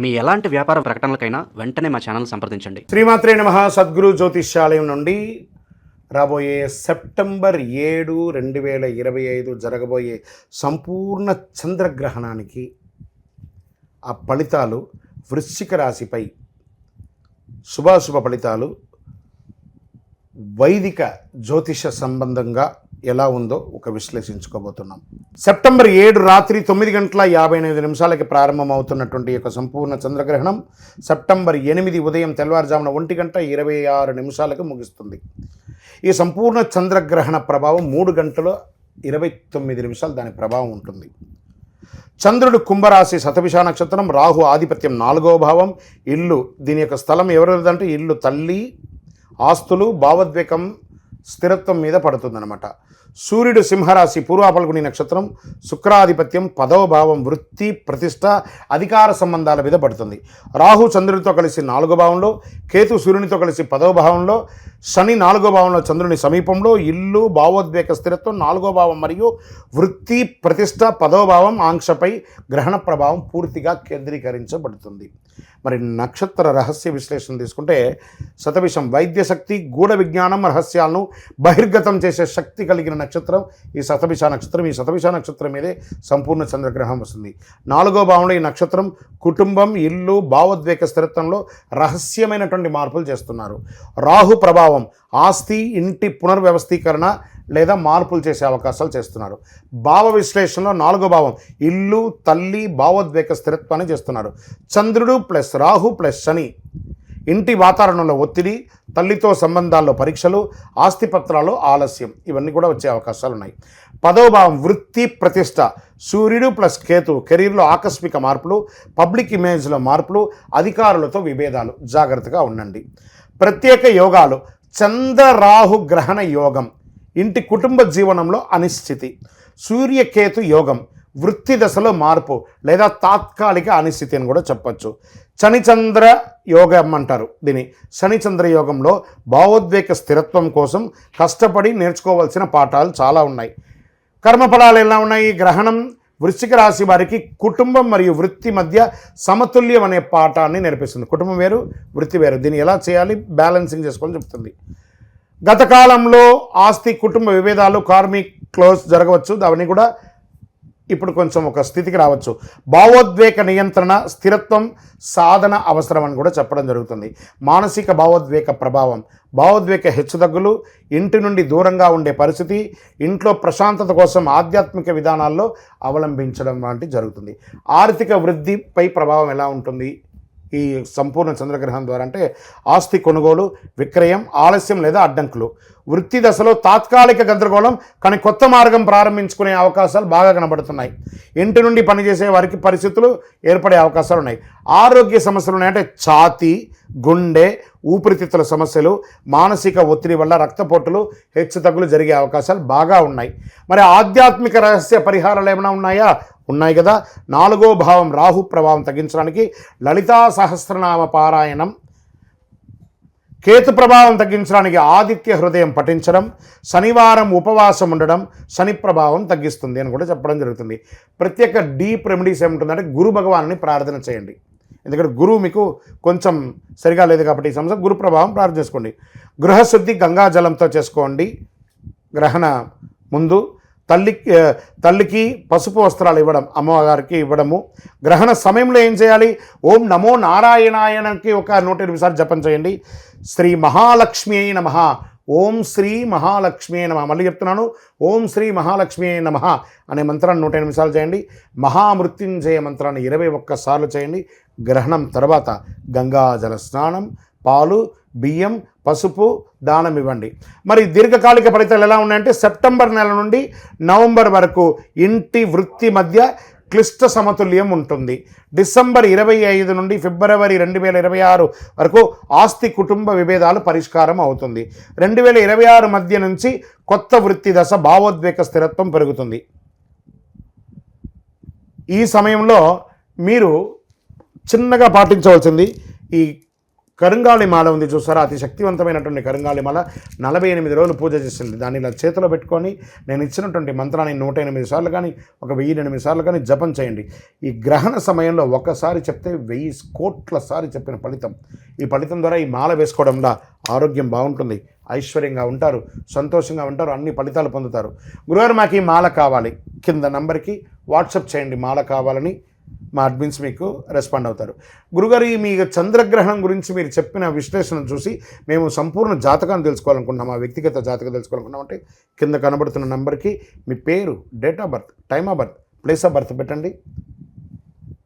మీ ఎలాంటి వ్యాపార ప్రకటనలకైనా వెంటనే మా ఛానల్ సంప్రదించండి. శ్రీమాత్రే నమ సద్గురు జ్యోతిష్యాలయం నుండి రాబోయే సెప్టెంబర్ ఏడు రెండు వేల ఇరవై ఐదు జరగబోయే సంపూర్ణ చంద్రగ్రహణానికి ఆ ఫలితాలు వృశ్చిక రాశిపై శుభాశుభ ఫలితాలు వైదిక జ్యోతిష సంబంధంగా ఎలా ఉందో ఒక విశ్లేషించుకోబోతున్నాం. సెప్టెంబర్ ఏడు రాత్రి తొమ్మిది గంటల యాభై ఎనిమిది నిమిషాలకి ప్రారంభమవుతున్నటువంటి యొక్క సంపూర్ణ చంద్రగ్రహణం సెప్టెంబర్ ఎనిమిది ఉదయం తెల్లవారుజామున ఒంటి గంట ఇరవై ఆరు నిమిషాలకు ముగుస్తుంది. ఈ సంపూర్ణ చంద్రగ్రహణ ప్రభావం మూడు గంటల ఇరవై తొమ్మిది నిమిషాలు దాని ప్రభావం ఉంటుంది. చంద్రుడు కుంభరాశి శతభిష నక్షత్రం రాహు ఆధిపత్యం నాలుగో భావం ఇల్లు దీని యొక్క స్థలం ఎవరిదంటే ఇల్లు తల్లి ఆస్తులు భావోద్వేగం స్థిరత్వం మీద పడుతుందన్నమాట. సూర్యుడు సింహరాశి పూర్వాపల్గుని నక్షత్రం శుక్రాధిపత్యం పదవ భావం వృత్తి ప్రతిష్ట అధికార సంబంధాల మీద పడుతుంది. రాహు చంద్రుడితో కలిసి నాలుగో భావంలో కేతు సూర్యునితో కలిసి పదవ భావంలో శని నాలుగో భావంలో చంద్రుని సమీపంలో ఇల్లు భావోద్వేగ స్థిరత్వం నాలుగో భావం మరియు వృత్తి ప్రతిష్ట పదవ భావం ఆంక్షపై గ్రహణ ప్రభావం పూర్తిగా కేంద్రీకరించబడుతుంది. మరి నక్షత్ర రహస్య విశ్లేషణ తీసుకుంటే శతవిషం వైద్య శక్తి గూఢ విజ్ఞానం రహస్యాలను బహిర్గతం చేసే శక్తి కలిగిన నక్షత్రం. ఈ శతభిష నక్షత్రం ఈ శతభిష నక్షత్రం మీదే సంపూర్ణ చంద్రగ్రహం వస్తుంది. నాలుగో భావంలో ఈ నక్షత్రం కుటుంబం ఇల్లు భావోద్వేగ స్థిరత్వంలో రహస్యమైనటువంటి మార్పులు చేస్తున్నారు. రాహు ప్రభావం ఆస్తి ఇంటి పునర్వ్యవస్థీకరణ లేదా మార్పులు చేసే అవకాశాలు చేస్తున్నారు. భావ విశ్లేషణలో నాలుగో భావం ఇల్లు తల్లి భావోద్వేగ స్థిరత్వాన్ని చేస్తున్నారు. చంద్రుడు ప్లస్ రాహు ప్లస్ శని. ఇంటి వాతావరణంలో ఒత్తిడి తల్లితో సంబంధాల్లో పరీక్షలు ఆస్తిపత్రాలు ఆలస్యం ఇవన్నీ కూడా వచ్చే అవకాశాలు ఉన్నాయి. పదవ భావం వృత్తి ప్రతిష్ట. సూర్యుడు ప్లస్ కేతు కెరీర్లో ఆకస్మిక మార్పులు పబ్లిక్ ఇమేజ్లో మార్పులు అధికారులతో విభేదాలు. జాగ్రత్తగా ఉండండి. ప్రత్యేక యోగాలు చంద్రరాహు గ్రహణ యోగం. ఇంటి కుటుంబ జీవనంలో అనిశ్చితి. సూర్యకేతు యోగం వృత్తి దశలో మార్పు లేదా తాత్కాలిక అనిశ్చితి అని కూడా చెప్పచ్చు. శనిచంద్ర యోగం అంటారు దీని శనిచంద్ర యోగంలో భావోద్వేగ స్థిరత్వం కోసం కష్టపడి నేర్చుకోవాల్సిన పాఠాలు చాలా ఉన్నాయి. కర్మఫలాలు ఎలా ఉన్నాయి? గ్రహణం వృశ్చిక రాశి వారికి కుటుంబం మరియు వృత్తి మధ్య సమతుల్యం అనే పాఠాన్ని నేర్పిస్తుంది. కుటుంబం వేరు వృత్తి వేరు. దీన్ని ఎలా చేయాలి? బ్యాలెన్సింగ్ చేసుకోవాలని చెప్తుంది. గత కాలంలో ఆస్తి కుటుంబ విభేదాలు కార్మిక్ క్లోజ్ జరగవచ్చు. అవన్నీ కూడా ఇప్పుడు కొంచెం ఒక స్థితికి రావచ్చు. భావోద్వేగ నియంత్రణ స్థిరత్వం సాధన అవసరం అని కూడా చెప్పడం జరుగుతుంది. మానసిక భావోద్వేగ ప్రభావం భావోద్వేగ హెచ్చుతగ్గులు ఇంటి నుండి దూరంగా ఉండే పరిస్థితి ఇంట్లో ప్రశాంతత కోసం ఆధ్యాత్మిక విధానాల్లో అవలంబించడం వంటి జరుగుతుంది. ఆర్థిక వృద్ధిపై ప్రభావం ఎలా ఉంటుంది? ఈ సంపూర్ణ చంద్రగ్రహణం ద్వారా అంటే ఆస్తి కొనుగోలు విక్రయం ఆలస్యం లేదా అడ్డంకులు. వృత్తి దశలో తాత్కాలిక గందరగోళం కానీ కొత్త మార్గం ప్రారంభించుకునే అవకాశాలు బాగా కనబడుతున్నాయి. ఇంటి నుండి పనిచేసే వారికి పరిస్థితులు ఏర్పడే అవకాశాలు ఉన్నాయి. ఆరోగ్య సమస్యలు ఉన్నాయి అంటే ఛాతీ గుండె ఊపిరితిత్తుల సమస్యలు మానసిక ఒత్తిడి వల్ల రక్తపోటులు హెచ్చుతగ్గులు జరిగే అవకాశాలు బాగా ఉన్నాయి. మరి ఆధ్యాత్మిక రహస్య పరిహారాలు ఏమైనా ఉన్నాయా? ఉన్నాయి కదా. నాలుగో భావం రాహు ప్రభావం తగ్గించడానికి లలితా సహస్రనామ పారాయణం కేతు ప్రభావం తగ్గించడానికి ఆదిత్య హృదయం పఠించడం శనివారం ఉపవాసం ఉండడం శని ప్రభావం తగ్గిస్తుంది అని కూడా చెప్పడం జరుగుతుంది. ప్రత్యేక డీప్ రెమెడీస్ ఏముంటుందంటే గురు భగవాన్ని ప్రార్థన చేయండి. ఎందుకంటే గురువు మీకు కొంచెం సరిగా లేదు కాబట్టి ఈ సంవత్సరం గురు ప్రభావం ప్రార్థన చేసుకోండి. గృహశుద్ధి గంగాజలంతో చేసుకోండి. గ్రహణ ముందు తల్లి తల్లికి పసుపు వస్త్రాలు ఇవ్వడం అమ్మగారికి ఇవ్వడము. గ్రహణ సమయంలో ఏం చేయాలి? ఓం నమో నారాయణాయనకి ఒక నూట ఎనిమిది సార్లు జపం చేయండి. శ్రీ మహాలక్ష్మి అయిన నమ. ఓం శ్రీ మహాలక్ష్మి అయి నమ. మళ్ళీ చెప్తున్నాను. ఓం శ్రీ మహాలక్ష్మి అయి నమ అనే మంత్రాన్ని నూట ఎనిమిది సార్లు చేయండి. మహామృత్యుంజయ మంత్రాన్ని ఇరవై ఒక్కసార్లు చేయండి. గ్రహణం తర్వాత గంగాజల స్నానం పాలు బియ్యం పసుపు దానం ఇవ్వండి. మరి దీర్ఘకాలిక ఫలితాలు ఎలా ఉన్నాయంటే సెప్టెంబర్ నెల నుండి నవంబర్ వరకు ఇంటి వృత్తి మధ్య క్లిష్ట సమతుల్యం ఉంటుంది. డిసెంబర్ ఇరవై ఐదు నుండి ఫిబ్రవరి రెండు వేల ఇరవై ఆరు వరకు ఆస్తి కుటుంబ విభేదాలు పరిష్కారం అవుతుంది. రెండు వేల ఇరవై ఆరు మధ్య నుంచి కొత్త వృత్తి దశ భావోద్వేగ స్థిరత్వం పెరుగుతుంది. ఈ సమయంలో మీరు చిన్నగా పాటించవలసింది ఈ కరుంగాళి మాల ఉంది చూసారా? అతి శక్తివంతమైనటువంటి కరుంగాళి మాల. నలభై ఎనిమిది రోజులు పూజ చేసింది. దాన్ని ఇలా చేతిలో పెట్టుకొని నేను ఇచ్చినటువంటి మంత్రాన్ని నూట ఎనిమిది సార్లు కానీ ఒక వెయ్యి ఎనిమిది సార్లు కానీ జపం చేయండి. ఈ గ్రహణ సమయంలో ఒక్కసారి చెప్తే వెయ్యి కోట్ల సారి చెప్పిన ఫలితం. ఈ ఫలితం ద్వారా ఈ మాల వేసుకోవడం వల్ల ఆరోగ్యం బాగుంటుంది. ఐశ్వర్యంగా ఉంటారు సంతోషంగా ఉంటారు అన్ని ఫలితాలు పొందుతారు. గురువారు మాకు ఈ మాల కావాలి. కింద నంబర్కి వాట్సప్ చేయండి. మాల కావాలని మా అడ్మిన్స్ మీకు రెస్పాండ్ అవుతారు. గురుగారు ఈ మీ చంద్రగ్రహణం గురించి మీరు చెప్పిన విశ్లేషణ చూసి మేము సంపూర్ణ జాతకాన్ని తెలుసుకోవాలనుకుంటున్నాం మా వ్యక్తిగత జాతకం తెలుసుకోవాలనుకున్నాం అంటే కింద కనబడుతున్న నెంబర్కి మీ పేరు date of birth time of birth place of birth పెట్టండి.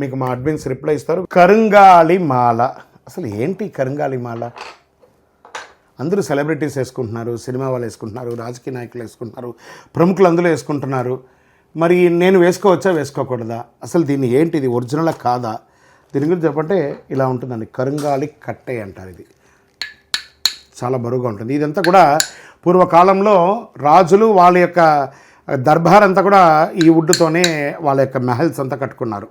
మీకు మా అడ్మిన్స్ రిప్లై ఇస్తారు. కరుంగాలి మాల. అసలు ఏంటి కరుంగాలి మాల? అందరూ సెలబ్రిటీస్ వేసుకుంటున్నారు సినిమా వాళ్ళు వేసుకుంటున్నారు రాజకీయ నాయకులు వేసుకుంటున్నారు ప్రముఖులు అందులో వేసుకుంటున్నారు. మరి నేను వేసుకోవచ్చా వేసుకోకూడదా? అసలు దీన్ని ఏంటి ఇది ఒరిజినల్ కాదా? దీని గురించి చెప్పంటే ఇలా ఉంటుందండి. కరుంగాలి కట్టే అంటారు ఇది. చాలా బరువుగా ఉంటుంది. ఇదంతా కూడా పూర్వకాలంలో రాజులు వాళ్ళ యొక్క దర్బార్ అంతా కూడా ఈ వుడ్తోనే వాళ్ళ యొక్క మెహల్స్ అంతా కట్టుకున్నారు.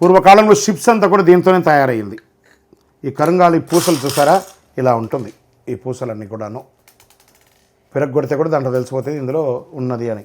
పూర్వకాలంలో షిప్స్ అంతా కూడా దీంతోనే తయారైంది ఈ కరుంగాలి పూసలు చూసారా? ఇలా ఉంటుంది ఈ పూసలన్నీ కూడాను. పిరగొడితే కూడా దాంట్లో తెలిసిపోతుంది ఇందులో ఉన్నది అని.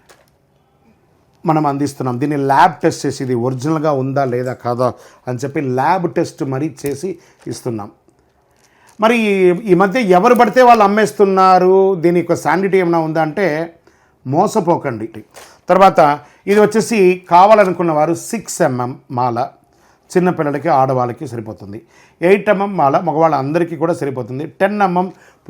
మనం అందిస్తున్నాం. దీన్ని ల్యాబ్ టెస్ట్ చేసి ఇది ఒరిజినల్గా ఉందా లేదా కాదా అని చెప్పి ల్యాబ్ టెస్ట్ మరీ చేసి ఇస్తున్నాం. మరి ఈ మధ్య ఎవరు పడితే వాళ్ళు అమ్మేస్తున్నారు? దీని యొక్క శాండిటీ ఏమైనా ఉందా అంటే మోసపోకండి. తర్వాత ఇది వచ్చేసి కావాలనుకున్న వారు సిక్స్ ఎంఎం మాల. చిన్నపిల్లలకి ఆడవాళ్ళకి సరిపోతుంది. ఎయిట్ ఎంఎం మాల మగవాళ్ళ అందరికీ కూడా సరిపోతుంది. Ten MM